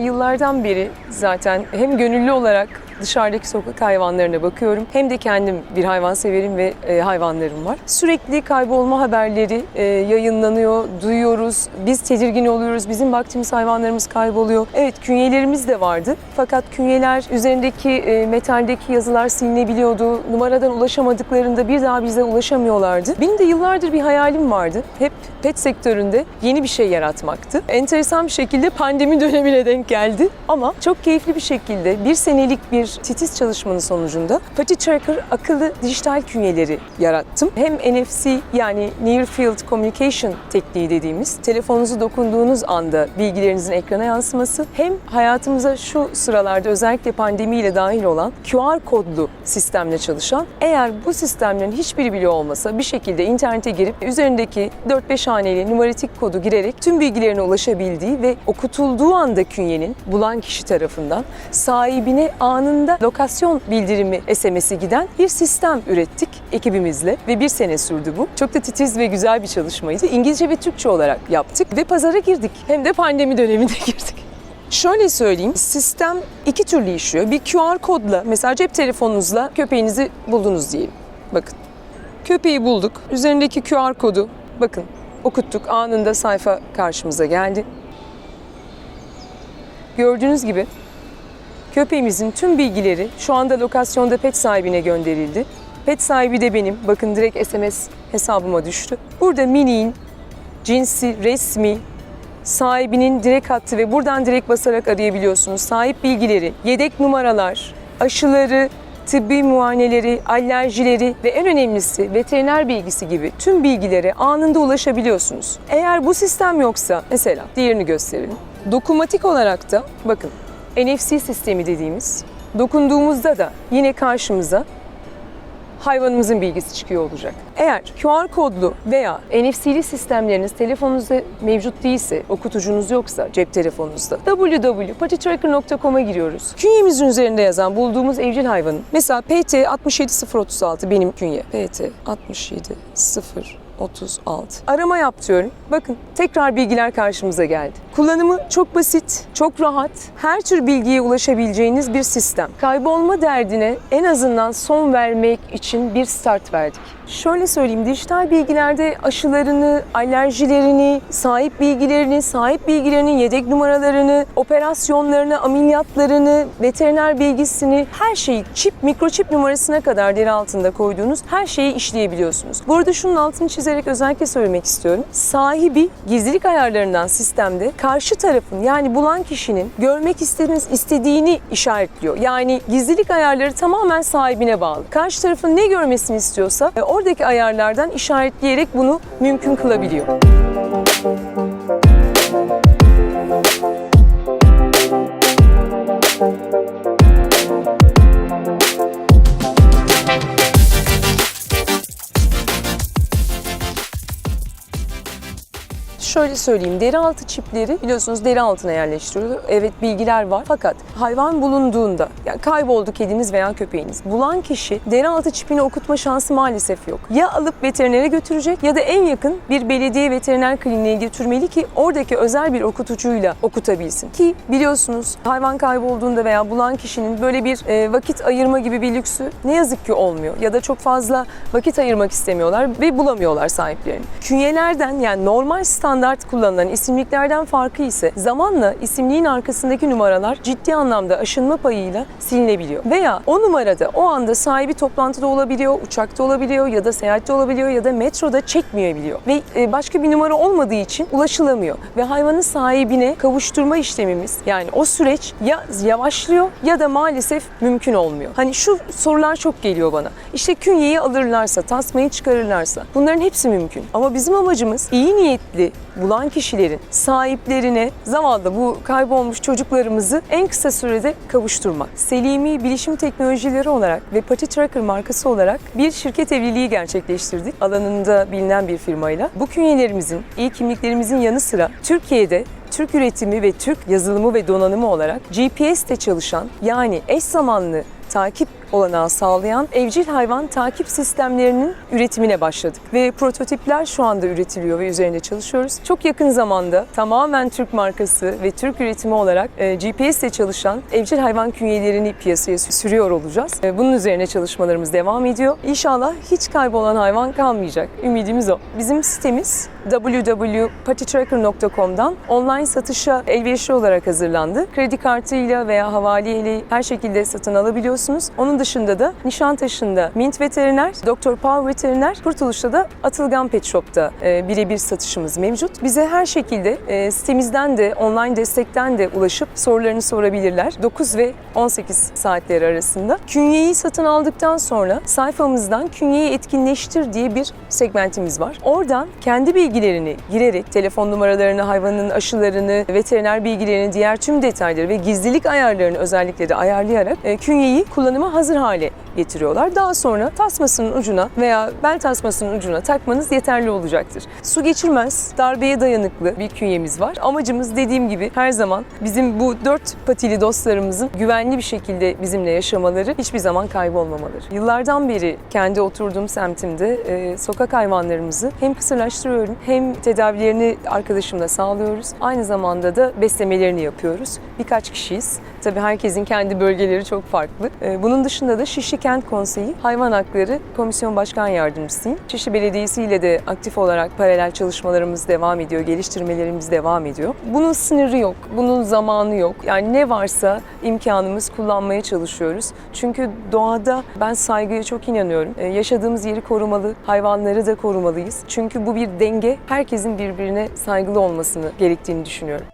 Yıllardan beri zaten hem gönüllü olarak dışarıdaki sokak hayvanlarına bakıyorum hem de kendim bir hayvan severim ve e, hayvanlarım var. Sürekli kaybolma haberleri e, yayınlanıyor, duyuyoruz. Biz tedirgin oluyoruz. Bizim baktığımız hayvanlarımız kayboluyor. Evet künyelerimiz de vardı. Fakat künyeler üzerindeki e, metaldeki yazılar silinebiliyordu. Numaradan ulaşamadıklarında bir daha bize ulaşamıyorlardı. Benim de yıllardır bir hayalim vardı. Hep pet sektöründe yeni bir şey yaratmaktı. Enteresan bir şekilde pandemi dönemine denk geldi ama çok keyifli bir şekilde bir senelik bir titiz çalışmanın sonucunda Patty Tracker akıllı dijital künyeleri yarattım. Hem NFC yani Near Field Communication tekniği dediğimiz telefonunuzu dokunduğunuz anda bilgilerinizin ekrana yansıması hem hayatımıza şu sıralarda özellikle pandemiyle dahil olan QR kodlu sistemle çalışan eğer bu sistemlerin hiçbiri bile olmasa bir şekilde internete girip üzerindeki 4-5 haneli numaratik kodu girerek tüm bilgilerine ulaşabildiği ve okutulduğu anda künyenin bulan kişi tarafından sahibine anında lokasyon bildirimi SMS'i giden bir sistem ürettik ekibimizle ve bir sene sürdü bu. Çok da titiz ve güzel bir çalışmaydı. İngilizce ve Türkçe olarak yaptık ve pazara girdik. Hem de pandemi döneminde girdik. Şöyle söyleyeyim, sistem iki türlü işliyor. Bir QR kodla, mesela cep telefonunuzla köpeğinizi buldunuz diyelim. Bakın, köpeği bulduk. Üzerindeki QR kodu, bakın okuttuk. Anında sayfa karşımıza geldi. Gördüğünüz gibi köpeğimizin tüm bilgileri şu anda lokasyonda pet sahibine gönderildi. Pet sahibi de benim. Bakın direkt SMS hesabıma düştü. Burada miniğin cinsi, resmi, sahibinin direkt hattı ve buradan direkt basarak arayabiliyorsunuz. Sahip bilgileri, yedek numaralar, aşıları, tıbbi muayeneleri, alerjileri ve en önemlisi veteriner bilgisi gibi tüm bilgilere anında ulaşabiliyorsunuz. Eğer bu sistem yoksa mesela diğerini gösterelim. Dokunmatik olarak da bakın NFC sistemi dediğimiz dokunduğumuzda da yine karşımıza hayvanımızın bilgisi çıkıyor olacak. Eğer QR kodlu veya NFC'li sistemleriniz telefonunuzda mevcut değilse, okutucunuz yoksa cep telefonunuzda www.patitracker.com'a giriyoruz. Künyemizin üzerinde yazan bulduğumuz evcil hayvanın mesela PT 67036 benim künye. PT 67036 Arama yap diyorum. Bakın tekrar bilgiler karşımıza geldi. Kullanımı çok basit, çok rahat, her tür bilgiye ulaşabileceğiniz bir sistem. Kaybolma derdine en azından son vermek için bir start verdik. Şöyle söyleyeyim, dijital bilgilerde aşılarını, alerjilerini, sahip bilgilerini, sahip bilgilerinin yedek numaralarını, operasyonlarını, ameliyatlarını, veteriner bilgisini, her şeyi çip, mikroçip numarasına kadar deri altında koyduğunuz her şeyi işleyebiliyorsunuz. Bu arada şunun altını çizerek özellikle söylemek istiyorum. Sahibi gizlilik ayarlarından sistemde karşı tarafın yani bulan kişinin görmek istediğiniz istediğini işaretliyor. Yani gizlilik ayarları tamamen sahibine bağlı. Karşı tarafın ne görmesini istiyorsa e, oradaki ayarlardan işaretleyerek bunu mümkün kılabiliyor. Şöyle söyleyeyim, deri altı çipleri biliyorsunuz deri altına yerleştiriliyor. Evet bilgiler var fakat hayvan bulunduğunda, yani kayboldu kediniz veya köpeğiniz, bulan kişi deri altı çipini okutma şansı maalesef yok. Ya alıp veterinere götürecek ya da en yakın bir belediye veteriner kliniğine götürmeli ki oradaki özel bir okutucuyla okutabilsin. Ki biliyorsunuz hayvan kaybolduğunda veya bulan kişinin böyle bir e, vakit ayırma gibi bir lüksü ne yazık ki olmuyor. Ya da çok fazla vakit ayırmak istemiyorlar ve bulamıyorlar sahiplerini. Künyelerden yani normal standart kullanılan isimliklerden farkı ise zamanla isimliğin arkasındaki numaralar ciddi anlamda aşınma payıyla silinebiliyor. Veya o numarada o anda sahibi toplantıda olabiliyor, uçakta olabiliyor ya da seyahatte olabiliyor ya da metroda çekmeyebiliyor. Ve e, başka bir numara olmadığı için ulaşılamıyor. Ve hayvanın sahibine kavuşturma işlemimiz yani o süreç ya yavaşlıyor ya da maalesef mümkün olmuyor. Hani şu sorular çok geliyor bana. İşte künyeyi alırlarsa, tasmayı çıkarırlarsa bunların hepsi mümkün. Ama bizim amacımız iyi niyetli bulan kişilerin sahiplerine zavallı bu kaybolmuş çocuklarımızı en kısa sürede kavuşturmak. Selimi Bilişim Teknolojileri olarak ve Pati Tracker markası olarak bir şirket evliliği gerçekleştirdik. Alanında bilinen bir firmayla. Bu künyelerimizin, iyi kimliklerimizin yanı sıra Türkiye'de Türk üretimi ve Türk yazılımı ve donanımı olarak GPS'te çalışan yani eş zamanlı takip olanağı sağlayan evcil hayvan takip sistemlerinin üretimine başladık. Ve prototipler şu anda üretiliyor ve üzerinde çalışıyoruz. Çok yakın zamanda tamamen Türk markası ve Türk üretimi olarak e, GPS ile çalışan evcil hayvan künyelerini piyasaya sürüyor olacağız. E, Bunun üzerine çalışmalarımız devam ediyor. İnşallah hiç kaybolan hayvan kalmayacak. Ümidimiz o. Bizim sitemiz www.patitracker.com'dan online satışa elverişli olarak hazırlandı. Kredi kartıyla veya havaleyle her şekilde satın alabiliyorsunuz. Onun dışında da Nişantaşı'nda Mint Veteriner, Doktor Power Veteriner, Kurtuluş'ta da Atılgan Pet Shop'ta e, birebir satışımız mevcut. Bize her şekilde e, sitemizden de online destekten de ulaşıp sorularını sorabilirler. 9 ve 18 saatleri arasında. Künyeyi satın aldıktan sonra sayfamızdan künyeyi etkinleştir diye bir segmentimiz var. Oradan kendi bilgilerini girerek telefon numaralarını, hayvanın aşılarını, veteriner bilgilerini, diğer tüm detayları ve gizlilik ayarlarını özellikle de ayarlayarak e, künyeyi kullanıma hazır hale getiriyorlar. Daha sonra tasmasının ucuna veya bel tasmasının ucuna takmanız yeterli olacaktır. Su geçirmez, darbeye dayanıklı bir künyemiz var. Amacımız dediğim gibi her zaman bizim bu dört patili dostlarımızın güvenli bir şekilde bizimle yaşamaları, hiçbir zaman kaybolmamaları. Yıllardan beri kendi oturduğum semtimde e, sokak hayvanlarımızı hem kısırlaştırıyorum hem tedavilerini arkadaşımla sağlıyoruz. Aynı zamanda da beslemelerini yapıyoruz. Birkaç kişiyiz. Tabii herkesin kendi bölgeleri çok farklı. E, bunun dışında da Şişli Kent Konseyi Hayvan Hakları Komisyon Başkan Yardımcısıyım. Şişli Belediyesi ile de aktif olarak paralel çalışmalarımız devam ediyor, geliştirmelerimiz devam ediyor. Bunun sınırı yok, bunun zamanı yok. Yani ne varsa imkanımız kullanmaya çalışıyoruz. Çünkü doğada ben saygıya çok inanıyorum. E, yaşadığımız yeri korumalı, hayvanları da korumalıyız. Çünkü bu bir denge, herkesin birbirine saygılı olmasını gerektiğini düşünüyorum.